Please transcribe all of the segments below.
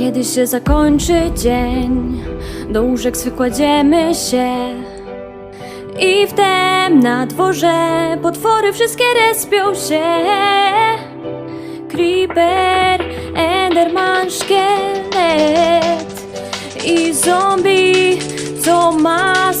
Kiedy się zakończy dzień, do łóżek swych kładziemy się. I wtem na dworze potwory wszystkie respią się. Creeper, Enderman, szkielet i zombie, co ma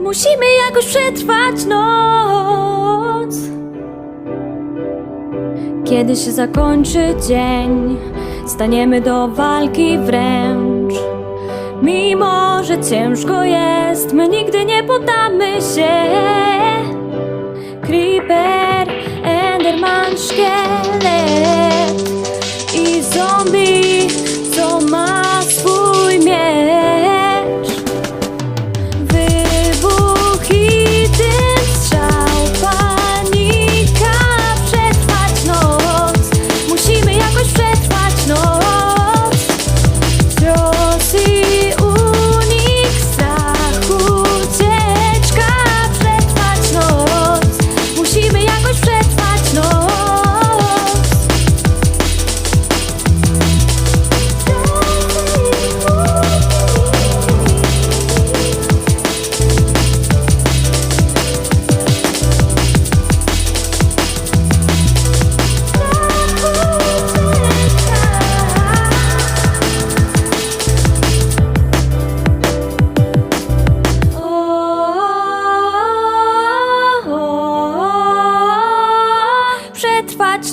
Musimy jakoś przetrwać noc. Kiedy się zakończy dzień, staniemy do walki wręcz. Mimo, że ciężko jest, my nigdy nie poddamy się.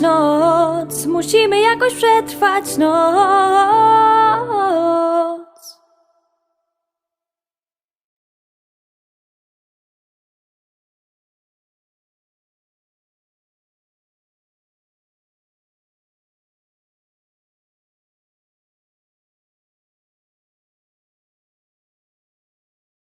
Noc, musimy jakoś przetrwać noc.